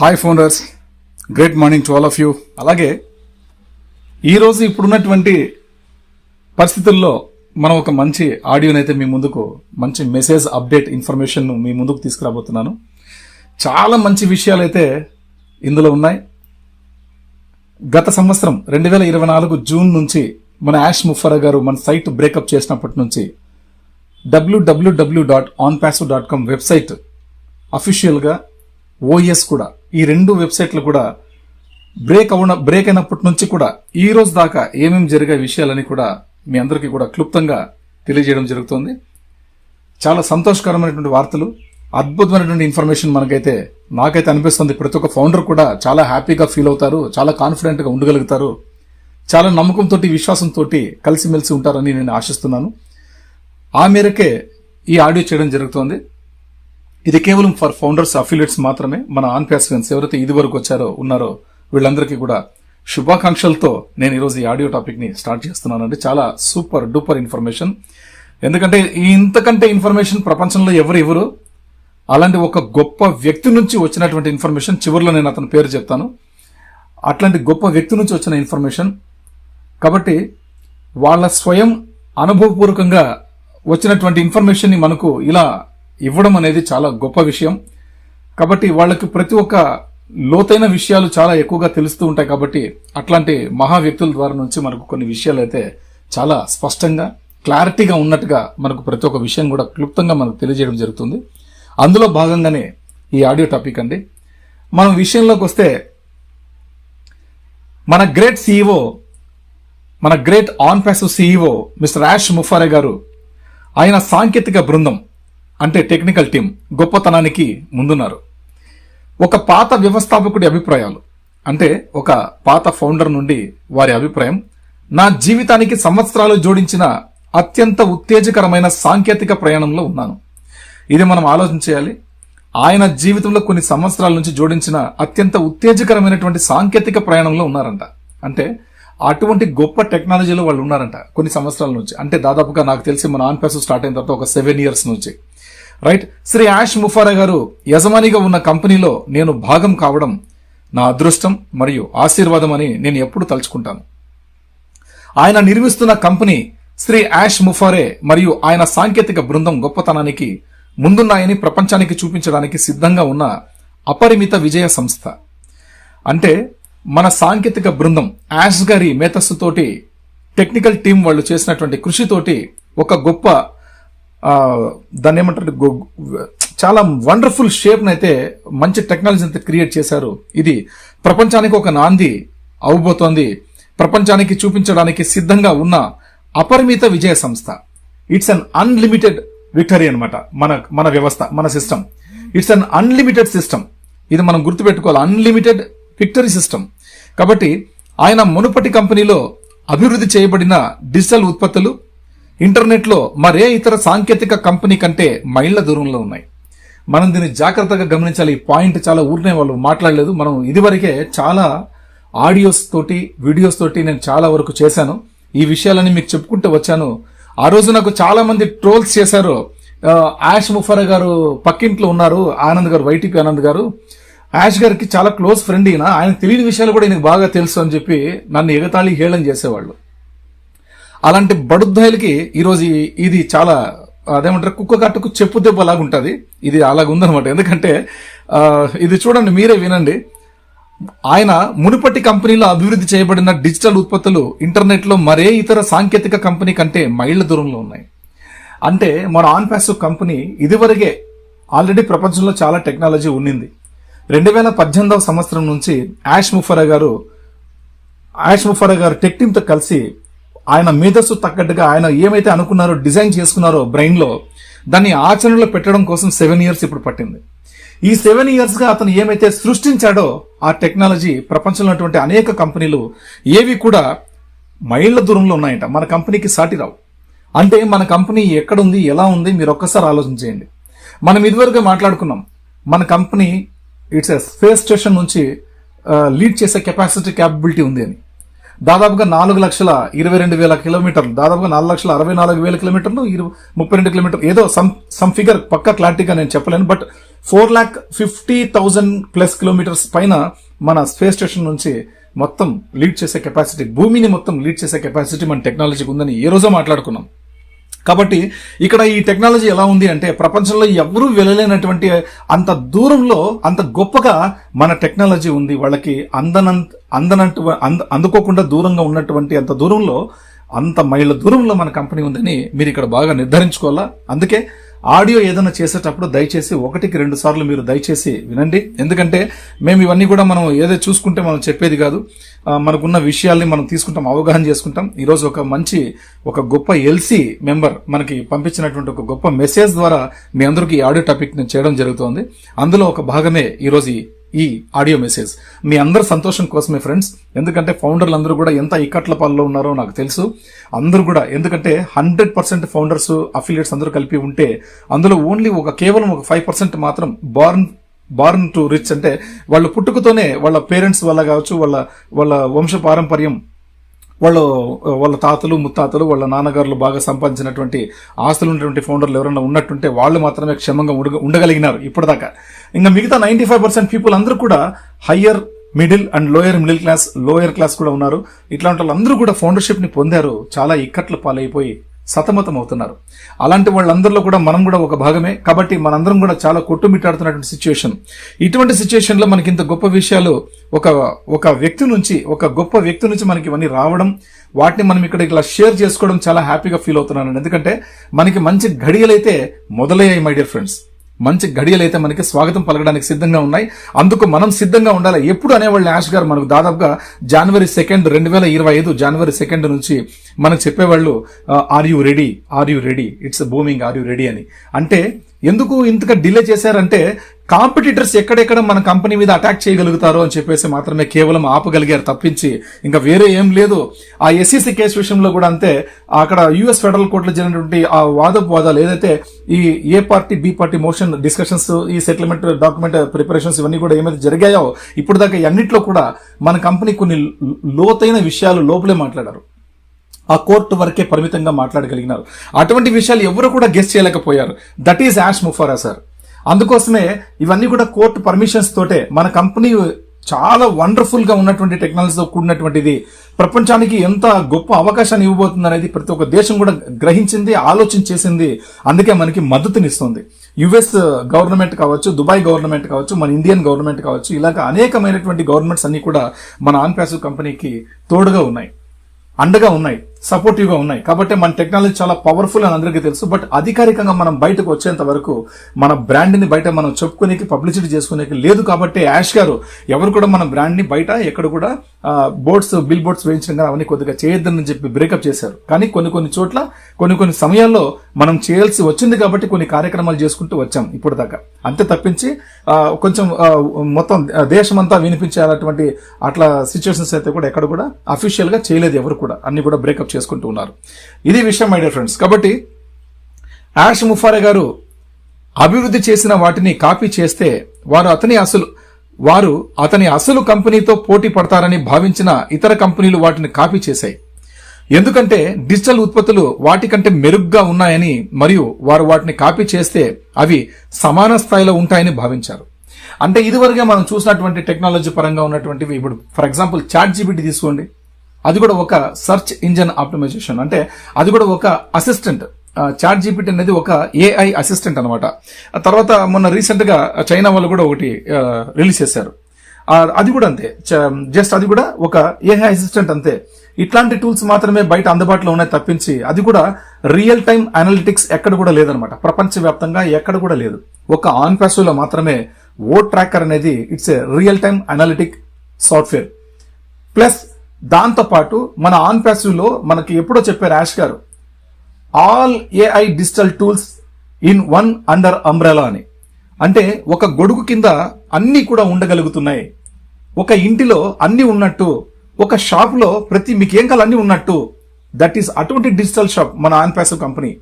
Hi ఫోనర్స్ great morning to all of you అలాగే ఈరోజు ఇప్పుడున్నటువంటి పరిస్థితుల్లో మనం ఒక మంచి ఆడియోని అయితే మీ ముందుకు మంచి మెసేజ్ అప్డేట్ ఇన్ఫర్మేషన్ను మీ ముందుకు తీసుకురాబోతున్నాను. చాలా మంచి విషయాలు అయితే ఇందులో ఉన్నాయి. గత సంవత్సరం రెండు వేల ఇరవై నాలుగు జూన్ నుంచి మన యాష్ ముఫరా గారు మన సైట్ బ్రేకప్ చేసినప్పటి నుంచి W W W dot on dot com website అఫీషియల్గా ఓఎస్ కూడా ఈ రెండు వెబ్సైట్లు కూడా బ్రేక్ అవున బ్రేక్ అయినప్పటి నుంచి కూడా ఈ రోజు దాకా ఏమేమి జరిగే విషయాలని కూడా మీ అందరికీ కూడా క్లుప్తంగా తెలియజేయడం జరుగుతుంది. చాలా సంతోషకరమైనటువంటి వార్తలు అద్భుతమైనటువంటి ఇన్ఫర్మేషన్ మనకైతే నాకైతే అనిపిస్తుంది. ప్రతి ఒక్క ఫౌండర్ కూడా చాలా హ్యాపీగా ఫీల్ అవుతారు చాలా కాన్ఫిడెంట్గా ఉండగలుగుతారు. చాలా నమ్మకంతో విశ్వాసంతో కలిసిమెలిసి ఉంటారని నేను ఆశిస్తున్నాను. ఆ మేరకే ఈ ఆడియో చేయడం జరుగుతోంది. ఇది కేవలం ఫర్ ఫౌండర్స్ అఫిలియట్స్ మాత్రమే. మన ఆన్ ప్యాసివెన్స్ ఎవరైతే ఇది వరకు వచ్చారో ఉన్నారో వీళ్ళందరికీ కూడా శుభాకాంక్షలతో నేను ఈరోజు ఈ ఆడియో టాపిక్ని స్టార్ట్ చేస్తున్నానండి. చాలా సూపర్ డూపర్ ఇన్ఫర్మేషన్ ఎందుకంటే ఇంతకంటే ఇన్ఫర్మేషన్ ప్రపంచంలో ఎవరు ఇవ్వరు? అలాంటి ఒక గొప్ప వ్యక్తి నుంచి వచ్చినటువంటి ఇన్ఫర్మేషన్ చివరిలో నేను అతని పేరు చెప్తాను. అట్లాంటి గొప్ప వ్యక్తి నుంచి వచ్చిన ఇన్ఫర్మేషన్ కాబట్టి వాళ్ళ స్వయం అనుభవపూర్వకంగా వచ్చినటువంటి ఇన్ఫర్మేషన్ని మనకు ఇలా ఇవ్వడం అనేది చాలా గొప్ప విషయం. కాబట్టి వాళ్ళకి ప్రతి ఒక్క లోతైన విషయాలు చాలా ఎక్కువగా తెలుస్తూ ఉంటాయి కాబట్టి అట్లాంటి మహా వ్యక్తుల ద్వారా నుంచి మనకు కొన్ని విషయాలు అయితే చాలా స్పష్టంగా క్లారిటీగా ఉన్నట్టుగా మనకు ప్రతి ఒక్క విషయం కూడా క్లుప్తంగా మనకు తెలియజేయడం జరుగుతుంది. అందులో భాగంగానే ఈ ఆడియో టాపిక్ అండి. మనం విషయంలోకి వస్తే మన గ్రేట్ సీఈఓ మన great OnPassive CEO mister Ash Mufareh గారు ఆయన సాంకేతిక బృందం. అంటే టెక్నికల్ టీం గొప్పతనానికి ముందున్నారు. ఒక పాత వ్యవస్థాపకుడి అభిప్రాయాలు. అంటే ఒక పాత ఫౌండర్ నుండి వారి అభిప్రాయం నా జీవితానికి సంవత్సరాలు జోడించిన అత్యంత ఉత్తేజకరమైన సాంకేతిక ప్రయాణంలో ఉన్నాను. ఇది మనం ఆలోచన చేయాలి. ఆయన జీవితంలో కొన్ని సంవత్సరాల నుంచి జోడించిన అత్యంత ఉత్తేజకరమైనటువంటి సాంకేతిక ప్రయాణంలో ఉన్నారంట. అంటే అటువంటి గొప్ప టెక్నాలజీలో వాళ్ళు ఉన్నారంట కొన్ని సంవత్సరాల నుంచి. అంటే దాదాపుగా నాకు తెలిసి మన ఆన్ స్టార్ట్ అయిన తర్వాత ఒక సెవెన్ ఇయర్స్ నుంచి. రైట్? శ్రీ యాష్ ముఫారా గారు యజమానిగా ఉన్న కంపెనీలో నేను భాగం కావడం నా అదృష్టం మరియు ఆశీర్వాదం అని నేను ఎప్పుడు తలుచుకుంటాను. ఆయన నిర్మిస్తున్న కంపెనీ శ్రీ యాష్ ముఫారే మరియు ఆయన సాంకేతిక బృందం గొప్పతనానికి ముందున్నాయని ప్రపంచానికి చూపించడానికి సిద్ధంగా ఉన్న అపరిమిత విజయ సంస్థ. అంటే మన సాంకేతిక బృందం యాష్ గారి మేతస్సుతోటి టెక్నికల్ టీం వాళ్ళు చేసినటువంటి కృషితోటి ఒక గొప్ప దాన్ని ఏమంటారు? చాలా వండర్ఫుల్ షేప్ అయితే మంచి టెక్నాలజీ అయితే క్రియేట్ చేశారు. ఇది ప్రపంచానికి ఒక నాంది అవబోతోంది. ప్రపంచానికి చూపించడానికి సిద్ధంగా ఉన్న అపరిమిత విజయ సంస్థ. ఇట్స్ అన్ అన్లిమిటెడ్ విక్టరీ అన్నమాట. మన మన వ్యవస్థ మన system it's un unlimited system ఇది మనం గుర్తుపెట్టుకోవాలి. అన్లిమిటెడ్ విక్టరీ సిస్టమ్ కాబట్టి ఆయన మునుపటి కంపెనీలో అభివృద్ధి చేయబడిన డిజిటల్ ఉత్పత్తులు ఇంటర్నెట్లో మరే ఇతర సాంకేతిక కంపెనీ కంటే మైళ్ళ దూరంలో ఉన్నాయి. మనం దీన్ని జాగ్రత్తగా గమనించాలి. ఈ పాయింట్ చాలా ఊరినే వాళ్ళు మాట్లాడలేదు. మనం ఇదివరకే చాలా ఆడియోస్ తోటి వీడియోస్ తోటి నేను చాలా వరకు చేశాను. ఈ విషయాలని మీకు చెప్పుకుంటూ వచ్చాను. ఆ రోజు నాకు చాలా మంది ట్రోల్స్ చేశారు. యాష్ ముఫరా గారు పక్కింట్లో ఉన్నారు. ఆనంద్ గారు వైటీపీ ఆనంద్ గారు. యాష్ గారికి చాలా క్లోజ్ ఫ్రెండ్ ఈయన. ఆయన తెలియని విషయాలు కూడా ఈయనకు బాగా తెలుసు అని చెప్పి నన్ను ఎగతాళి హేళన చేసేవాళ్ళు. అలాంటి బడుద్ధాయిలకి ఈరోజు ఇది చాలా అదేమంటారు కుక్క కట్టుకు చెప్పు దెబ్బలాగా ఉంటుంది ఇది అలాగ ఉందన్నమాట ఎందుకంటే ఇది చూడండి మీరే వినండి. ఆయన మునుపటి కంపెనీలో అభివృద్ధి చేయబడిన డిజిటల్ ఉత్పత్తులు ఇంటర్నెట్లో మరే ఇతర సాంకేతిక కంపెనీ కంటే మైళ్ళ దూరంలో ఉన్నాయి. అంటే మన ఆన్ కంపెనీ ఇదివరకే ఆల్రెడీ ప్రపంచంలో చాలా టెక్నాలజీ ఉండింది రెండు వేల పద్దెనిమిదవ సంవత్సరం నుంచి యాష్ ముఫరా గారు యాష్ ముఫరా గారు టెక్ కలిసి ఆయన మేధస్సు తగ్గట్టుగా ఆయన ఏమైతే అనుకున్నారో డిజైన్ చేసుకున్నారో బ్రెయిన్లో దాన్ని ఆచరణలో పెట్టడం కోసం సెవెన్ ఇయర్స్ ఇప్పుడు పట్టింది. ఈ సెవెన్ ఇయర్స్గా అతను ఏమైతే సృష్టించాడో ఆ టెక్నాలజీ ప్రపంచంలో ఉన్నటువంటి అనేక కంపెనీలు ఏవి కూడా మైళ్ళ దూరంలో ఉన్నాయంట. మన కంపెనీకి సాటి రావు. అంటే మన కంపెనీ ఎక్కడ ఉంది ఎలా ఉంది మీరు ఒక్కసారి ఆలోచన చేయండి. మనం ఇదివరకు మాట్లాడుకున్నాం మన company it's a space station నుంచి లీడ్ చేసే కెపాసిటీ క్యాపబిలిటీ ఉంది అని. దాదాపుగా నాలుగు లక్షల ఇరవై రెండు వేల కిలోమీటర్లు దాదాపుగా నాలుగు లక్షల అరవై నాలుగు వేల కిలోమీటర్లు ముప్పై రెండు కిలోమీటర్లు ఏదో సమ్ సమ్ ఫిగర్ పక్క క్లారిటీగా నేను చెప్పలేను but four lakh fifty thousand plus kilometres పైన మన స్పేస్ స్టేషన్ నుంచి మొత్తం లీడ్ చేసే కెపాసిటీ భూమిని మొత్తం లీడ్ చేసే కెపాసిటీ మన టెక్నాలజీకి ఉందని ఏ రోజో మాట్లాడుకున్నాం. కాబట్టి ఇక్కడ ఈ టెక్నాలజీ ఎలా ఉంది అంటే ప్రపంచంలో ఎవరూ వెళ్ళలేనటువంటి అంత దూరంలో అంత గొప్పగా మన టెక్నాలజీ ఉంది. వాళ్ళకి అందనంత అందనట్టు అంద అందుకోకుండా దూరంగా ఉన్నటువంటి అంత దూరంలో అంత మైళ్ళ దూరంలో మన కంపెనీ ఉందని మీరు ఇక్కడ బాగా నిర్ధారించుకోవాలా? అందుకే ఆడియో ఏదైనా చేసేటప్పుడు దయచేసి ఒకటికి రెండు సార్లు మీరు దయచేసి వినండి. ఎందుకంటే మేము ఇవన్నీ కూడా మనం ఏదో చూసుకుంటే మనం చెప్పేది కాదు. మనకున్న విషయాల్ని మనం తీసుకుంటాం అవగాహన చేసుకుంటాం. ఈరోజు ఒక మంచి ఒక గొప్ప ఎల్సీ మెంబర్ మనకి పంపించినటువంటి ఒక గొప్ప మెసేజ్ ద్వారా మీ అందరికీ ఆడియో టాపిక్ నేను చేయడం జరుగుతోంది. అందులో ఒక భాగమే ఈరోజు ఈ ఆడియో మెసేజ్. మీ అందరి సంతోషం కోసమే ఫ్రెండ్స్. ఎందుకంటే ఫౌండర్లు అందరూ కూడా ఎంత ఇక్కట్ల పాల్లో ఉన్నారో నాకు తెలుసు. అందరూ కూడా ఎందుకంటే హండ్రెడ్ పర్సెంట్ ఫౌండర్స్ అఫిలియేట్స్ అందరూ కలిపి ఉంటే అందులో ఓన్లీ ఒక కేవలం ఒక ఫైవ్ పర్సెంట్ మాత్రం బార్న్ బార్న్ టు రిచ్ అంటే వాళ్ళ పుట్టుకతోనే వాళ్ళ పేరెంట్స్ వల్ల కావచ్చు వాళ్ళ వాళ్ళ వంశ పారంపర్యం వాళ్ళు వాళ్ళ తాతలు ముత్తాతలు వాళ్ళ నాన్నగారులు బాగా సంపాదించినటువంటి ఆస్తులు ఉన్నటువంటి ఫౌండర్లు ఎవరైనా ఉన్నట్టుంటే వాళ్ళు మాత్రమే క్షమంగా ఉండ- ఉండగలిగినారు ఇప్పటిదాకా. ఇంకా మిగతా నైంటీ ఫైవ్ పర్సెంట్ పీపుల్ అందరూ కూడా higher middle and lower middle class lower class కూడా ఉన్నారు. ఇట్లాంటి వాళ్ళందరూ కూడా ఫౌండర్షిప్ని పొందారు. చాలా ఇక్కట్లు పాలైపోయి సతమతం అవుతున్నారు అలాంటి వాళ్ళందరిలో కూడా మనం కూడా ఒక భాగమే. కాబట్టి మనందరం కూడా చాలా కొట్టుమిట్టాడుతున్నటువంటి సిచ్యువేషన్ ఇటువంటి సిచ్యువేషన్లో మనకి ఇంత గొప్ప విషయాలు ఒక ఒక వ్యక్తి నుంచి ఒక గొప్ప వ్యక్తి నుంచి మనకి ఇవన్నీ రావడం వాటిని మనం ఇక్కడ ఇలా షేర్ చేసుకోవడం చాలా హ్యాపీగా ఫీల్ అవుతున్నాను ఎందుకంటే మనకి మంచి ఘడియలైతే మొదలయ్యాయి మై డియర్ ఫ్రెండ్స్ మంచి గడియలు అయితే మనకి స్వాగతం పలకడానికి సిద్ధంగా ఉన్నాయి. అందుకు మనం సిద్ధంగా ఉండాలి? ఎప్పుడు అనేవాళ్ళు యాష్ గారు మనకు దాదాపుగా జనవరి సెకండ్ రెండు వేల ఇరవై ఐదు జనవరి సెకండ్ నుంచి మనకు చెప్పేవాళ్ళు are you ready are you ready it's booming are you ready అని. అంటే ఎందుకు ఇంతగా డిలే చేశారంటే కాంపిటీటర్స్ ఎక్కడెక్కడ మన కంపెనీ మీద అటాక్ చేయగలుగుతారో అని చెప్పేసి మాత్రమే కేవలం ఆపగలిగారు తప్పించి. ఇంకా వేరే ఏం లేదు. ఆ ఎస్ఈసి కేసు విషయంలో కూడా అంతే. అక్కడ యుఎస్ ఫెడరల్ కోర్టులో జరిగినటువంటి ఆ వాదోపవాదాలు ఏదైతే ఈ A party B party motion discussions ఈ సెటిల్మెంట్ డాక్యుమెంట్ ప్రిపరేషన్స్ ఇవన్నీ కూడా ఏమైతే జరిగాయో ఇప్పుడు దాకా అన్నింటిలో కూడా మన కంపెనీ కొన్ని లోతైన విషయాలు లోపలే మాట్లాడారు. ఆ కోర్టు వరకే పరిమితంగా మాట్లాడగలిగినారు. అటువంటి విషయాలు ఎవరు కూడా గెస్ట్ చేయలేకపోయారు. That is Ash Mufareh sir అందుకోసమే ఇవన్నీ కూడా కోర్టు పర్మిషన్స్ తోటే మన కంపెనీ చాలా వండర్ఫుల్గా ఉన్నటువంటి టెక్నాలజీతో కూడినటువంటిది. ప్రపంచానికి ఎంత గొప్ప అవకాశాన్ని ఇవ్వబోతుంది అనేది ప్రతి ఒక్క దేశం కూడా గ్రహించింది ఆలోచన చేసింది. అందుకే మనకి మద్దతునిస్తుంది. యుఎస్ గవర్నమెంట్ కావచ్చు దుబాయ్ గవర్నమెంట్ కావచ్చు మన ఇండియన్ గవర్నమెంట్ కావచ్చు ఇలాగ అనేకమైనటువంటి గవర్నమెంట్స్ అన్ని కూడా మన ఆన్ కంపెనీకి తోడుగా ఉన్నాయి. అండగా ఉన్నాయి. సపోర్టివ్గా ఉన్నాయి. కాబట్టి మన టెక్నాలజీ చాలా పవర్ఫుల్ అని అందరికీ తెలుసు. బట్ అధికారికంగా మనం బయటకు వచ్చేంత వరకు మన బ్రాండ్ని బయట మనం చెప్పుకునేకి పబ్లిసిటీ చేసుకునేకి లేదు కాబట్టి యాష్ గారు ఎవరు కూడా మన బ్రాండ్ని బయట ఎక్కడ కూడా బోర్డ్స్ బిల్ బోర్డ్స్ వేయించడం కానీ అవన్నీ కొద్దిగా చేయొద్దని చెప్పి బ్రేకప్ చేశారు. కానీ కొన్ని కొన్ని చోట్ల కొన్ని కొన్ని సమయాల్లో మనం చేయాల్సి వచ్చింది కాబట్టి కొన్ని కార్యక్రమాలు చేసుకుంటూ వచ్చాం ఇప్పుడు దాకా అంతే తప్పించి కొంచెం మొత్తం దేశమంతా వినిపించేటువంటి అట్లా సిచ్యువేషన్స్ అయితే కూడా ఎక్కడ కూడా అఫీషియల్గా చేయలేదు ఎవరు కూడా. అన్ని కూడా బ్రేకప్ చేసుకుంటూ ఉన్నారు. ఇది విషయం మై డియర్ ఫ్రెండ్స్ కాబట్టి యాష్ ముఫారే గారు అభివృద్ధి చేసిన వాటిని కాపీ చేస్తే వారు అతని అసలు వారు అతని అసలు కంపెనీతో పోటీ పడతారని భావించిన ఇతర కంపెనీలు వాటిని కాపీ చేశాయి. ఎందుకంటే డిజిటల్ ఉత్పత్తులు వాటికంటే మెరుగ్గా ఉన్నాయని మరియు వారు వాటిని కాపీ చేస్తే అవి సమాన స్థాయిలో ఉంటాయని భావించారు. అంటే ఇదివరకే మనం చూసినటువంటి టెక్నాలజీ పరంగా ఉన్నటువంటివి ఇప్పుడు ఫర్ ఎగ్జాంపుల్ చాట్ జీబీటీ తీసుకోండి. అది కూడా ఒక సెర్చ్ ఇంజన్ ఆప్టిమైజేషన్ అంటే అది కూడా ఒక అసిస్టెంట్ చాట్ జీపీటీ అనేది ఒక ఏఐ అసిస్టెంట్ అనమాట తర్వాత మొన్న రీసెంట్గా చైనా వాళ్ళు కూడా ఒకటి రిలీజ్ చేశారు. అది కూడా అంతే. జస్ట్ అది కూడా ఒక ఏఐ అసిస్టెంట్ అంతే. ఇట్లాంటి టూల్స్ మాత్రమే బయట అందుబాటులో ఉన్నాయి తప్పించి అది కూడా రియల్ టైం అనలిటిక్స్ ఎక్కడ కూడా లేదనమాట ప్రపంచవ్యాప్తంగా ఎక్కడ కూడా లేదు. ఒక ఆన్లో మాత్రమే ఓ ట్రాకర్ అనేది it's a real time analytic software plus దాంతోపాటు మన ఆన్ ప్యాసివ్లో మనకి ఎప్పుడో చెప్పారు యాష్ గారు all AI digital tools in one under umbrella అని. అంటే ఒక గొడుగు కింద అన్నీ కూడా ఉండగలుగుతున్నాయి. ఒక ఇంటిలో అన్నీ ఉన్నట్టు ఒక షాప్లో ప్రతి మీకు ఏం కావాలి ఉన్నట్టు. దట్ ఈస్ అటువంటి డిజిటల్ షాప్ మన ఆన్ ప్యాసివ్ కంపెనీ.